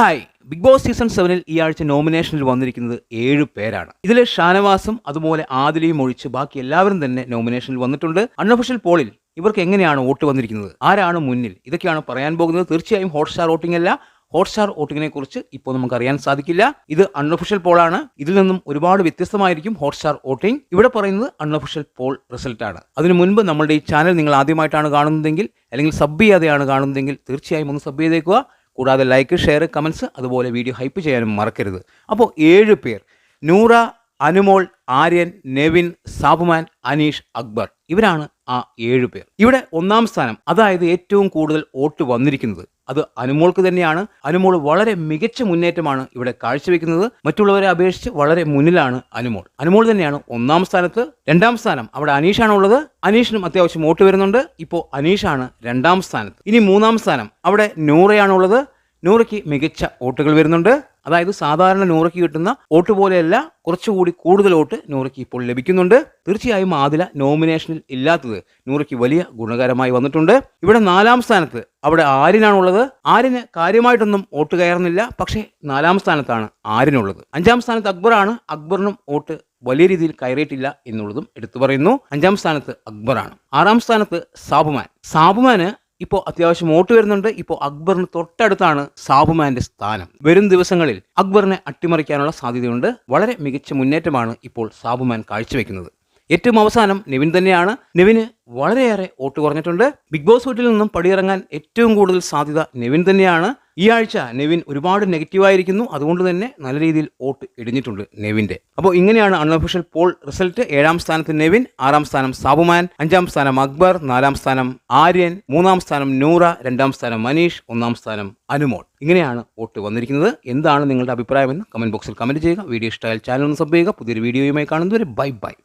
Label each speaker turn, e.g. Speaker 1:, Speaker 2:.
Speaker 1: Hi. Big boss season സെവനിൽ ഈ ആഴ്ച നോമിനേഷനിൽ വന്നിരിക്കുന്നത് ഏഴ് പേരാണ്. ഇതിൽ ഷാനവാസും അതുപോലെ ആദിലയും ഒഴിച്ച് ബാക്കി എല്ലാവരും തന്നെ നോമിനേഷനിൽ വന്നിട്ടുണ്ട്. അൺഒഫീഷ്യൽ പോളിൽ ഇവർക്ക് എങ്ങനെയാണ് വോട്ട് വന്നിരിക്കുന്നത്? ആരാണ് മുന്നിൽ? ഇതൊക്കെയാണ് പറയാൻ പോകുന്നത്. തീർച്ചയായും ഹോട്ട്സ്റ്റാർ വോട്ടിംഗ് അല്ല. ഹോട്ട്സ്റ്റാർ വോട്ടിങ്ങിനെ കുറിച്ച് ഇപ്പോൾ നമുക്ക് അറിയാൻ സാധിക്കില്ല. ഇത് അൺഒഫീഷ്യൽ പോളാണ്. ഇതിൽ നിന്നും ഒരുപാട് വ്യത്യസ്തമായിരിക്കും ഹോട്ട്സ്റ്റാർ വോട്ടിംഗ്. ഇവിടെ പറയുന്നത് അൺഒഫീഷ്യൽ പോൾ റിസൾട്ട് ആണ് അതിനു മുൻപ് നമ്മുടെ ഈ ചാനൽ നിങ്ങൾ ആദ്യമായിട്ടാണ് കാണുന്നതെങ്കിൽ അല്ലെങ്കിൽ സബ് ചെയ്യാതെയാണ് കാണുന്നതെങ്കിൽ തീർച്ചയായും ഒന്ന് സബ് ചെയ്തേക്കുക. കൂടാതെ ലൈക്ക് ഷെയർ കമൻസ് അതുപോലെ വീഡിയോ ഹൈപ്പ് ചെയ്യാനും മറക്കരുത്. അപ്പോൾ ഏഴ് പേർ. നൂറ അനുമോൾ ആര്യൻ നെവിൻ സാബുമാൻ അനീഷ് അക്ബർ ഇവരാണ് ആ ഏഴ് പേർ. ഇവിടെ ഒന്നാം സ്ഥാനം അതായത് ഏറ്റവും കൂടുതൽ വോട്ട് വന്നിരിക്കുന്നത് അത് അനുമോൾക്ക് തന്നെയാണ്. അനുമോൾ വളരെ മികച്ച മുന്നേറ്റമാണ് ഇവിടെ കാഴ്ചവെക്കുന്നത്. മറ്റുള്ളവരെ അപേക്ഷിച്ച് വളരെ മുന്നിലാണ് അനുമോൾ. അനുമോൾ തന്നെയാണ് ഒന്നാം സ്ഥാനത്ത്. രണ്ടാം സ്ഥാനം അവിടെ അനീഷാണ് ഉള്ളത് അനീഷിനും അത്യാവശ്യം വോട്ട് വരുന്നുണ്ട്. ഇപ്പോൾ അനീഷാണ് രണ്ടാം സ്ഥാനത്ത്. ഇനി മൂന്നാം സ്ഥാനം അവിടെ നൂറയാണ് ഉള്ളത് നൂറയ്ക്ക് മികച്ച വോട്ടുകൾ വരുന്നുണ്ട്. അതായത് സാധാരണ നൂറയ്ക്ക് കിട്ടുന്ന വോട്ട് പോലെയല്ല കുറച്ചുകൂടി കൂടുതൽ വോട്ട് നൂറയ്ക്ക് ഇപ്പോൾ ലഭിക്കുന്നുണ്ട്. തീർച്ചയായും ആദില നോമിനേഷനിൽ ഇല്ലാത്തത് നൂറയ്ക്ക് വലിയ ഗുണകരമായി വന്നിട്ടുണ്ട്. ഇവിടെ നാലാം സ്ഥാനത്ത് അവിടെ ആരിനാണുള്ളത് ആരിന് കാര്യമായിട്ടൊന്നും വോട്ട് കയറുന്നില്ല പക്ഷേ നാലാം സ്ഥാനത്താണ് ആരിനുള്ളത് അഞ്ചാം സ്ഥാനത്ത് അക്ബറാണ്. അക്ബറിനും വോട്ട് വലിയ രീതിയിൽ കയറിയിട്ടില്ല എന്നുള്ളതും എടുത്തു പറയുന്നു. അഞ്ചാം സ്ഥാനത്ത് അക്ബറാണ്. ആറാം സ്ഥാനത്ത് സാബുമാൻ. സാബുമാന് ഇപ്പോൾ അത്യാവശ്യം വോട്ട് വരുന്നുണ്ട്. ഇപ്പോൾ അക്ബറിന് തൊട്ടടുത്താണ് സാബുമാന്റെ സ്ഥാനം. വരും ദിവസങ്ങളിൽ അക്ബറിനെ അട്ടിമറിക്കാനുള്ള സാധ്യതയുണ്ട്. വളരെ മികച്ച മുന്നേറ്റമാണ് ഇപ്പോൾ സാബുമാൻ കാഴ്ചവെക്കുന്നത്. ഏറ്റവും അവസാനം നിവിൻ തന്നെയാണ്. നിവിന് വളരെയേറെ വോട്ട് കുറഞ്ഞിട്ടുണ്ട്. ബിഗ് ബോസ് വീട്ടിൽ നിന്നും പടിയിറങ്ങാൻ ഏറ്റവും കൂടുതൽ സാധ്യത നിവിൻ തന്നെയാണ്. ഈ ആഴ്ച നെവിൻ ഒരുപാട് നെഗറ്റീവായിരിക്കുന്നു അതുകൊണ്ട് തന്നെ നല്ല രീതിയിൽ വോട്ട് ഇടിഞ്ഞിട്ടുണ്ട് നെവിന്റെ അപ്പോൾ ഇങ്ങനെയാണ് അൺഒഫീഷ്യൽ പോൾ റിസൾട്ട്. ഏഴാം സ്ഥാനത്ത് നെവിൻ ആറാം സ്ഥാനം സാബുമാൻ അഞ്ചാം സ്ഥാനം അക്ബർ നാലാം സ്ഥാനം ആര്യൻ മൂന്നാം സ്ഥാനം നൂറ രണ്ടാം സ്ഥാനം മനീഷ് ഒന്നാം സ്ഥാനം അനുമോൾ. ഇങ്ങനെയാണ് വോട്ട് വന്നിരിക്കുന്നത്. എന്താണ് നിങ്ങളുടെ അഭിപ്രായമെന്ന് കമന്റ് ബോക്സിൽ കമന്റ് ചെയ്യുക. വീഡിയോ ഇഷ്ടമായാൽ ചാനൽ ഒന്ന് സബ് ചെയ്യുക. പുതിയൊരു വീഡിയോയുമായി കാണുന്നവരെ ബൈ ബൈ.